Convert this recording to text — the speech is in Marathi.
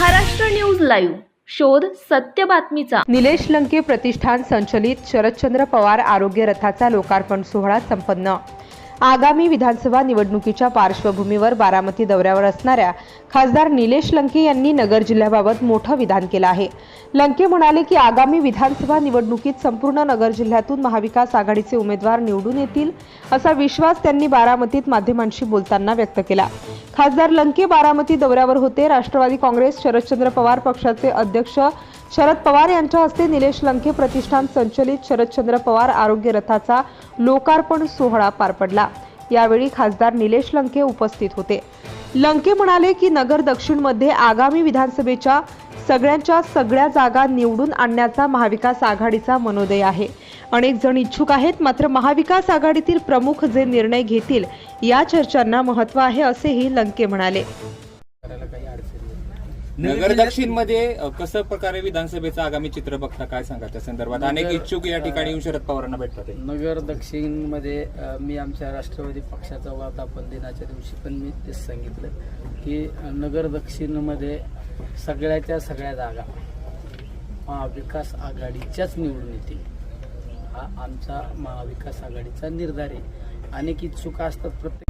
Maharashtra news live. शोध सत्य बातमीचा. निलेश लंके प्रतिष्ठान संचलित शरदचंद्र पवार आरोग्य रथाचा लोकार्पण सोहळा संपन्न. आगामी विधानसभा निवडणुकीच्या पार्श्वभूमीवर बारामती दौऱ्यावर असणाऱ्या खासदार निलेश लंके यांनी नगर जिल्ह्याबाबत मोठं विधान केलं आहे. लंके म्हणाले की आगामी विधानसभा निवडणुकीत संपूर्ण नगर जिल्ह्यातून महाविकास आघाडीचे उमेदवार निवडून येतील असा विश्वास त्यांनी बारामतीत माध्यमांशी बोलताना व्यक्त केला. खासदार लंके बारामती दौऱ्यावर होते. राष्ट्रवादी काँग्रेस शरदचंद्र पवार पक्षाचे अध्यक्ष शरद पवार यांच्या हस्ते निलेश लंके प्रतिष्ठान संचलित शरदचंद्र पवार आरोग्य रथाचा लोकार्पण सोहळा पार पडला. यावेळी खासदार निलेश लंके उपस्थित होते. लंके म्हणाले की नगर दक्षिणमध्ये आगामी विधानसभेच्या सगळ्यांच्या सगळ्या जागा निवडून आणण्याचा महाविकास आघाडीचा मनोदय आहे. अनेक जण इच्छुक आहेत मात्र महाविकास आघाडीतील प्रमुख जे निर्णय घेतील या चर्चांना महत्त्व आहे असेही लंके म्हणाले. नगर दक्षिणमध्ये कसं प्रकारे विधानसभेचं आगामी चित्र बघता काय सांगा त्या संदर्भात? अनेक इच्छुक या ठिकाणी येऊन शरद पवारांना भेटतात. नगर दक्षिणमध्ये अ, मी आमच्या राष्ट्रवादी पक्षाचा वर्धापन दिनाच्या दिवशी पण मी तेच सांगितलं की नगर दक्षिणमध्ये सगळ्याच्या सगळ्या जागा महाविकास आघाडीच्याच निवडून येतील. हा आमचा महाविकास आघाडीचा निर्धार आहे. अनेक इच्छुक असतात प्रत्येक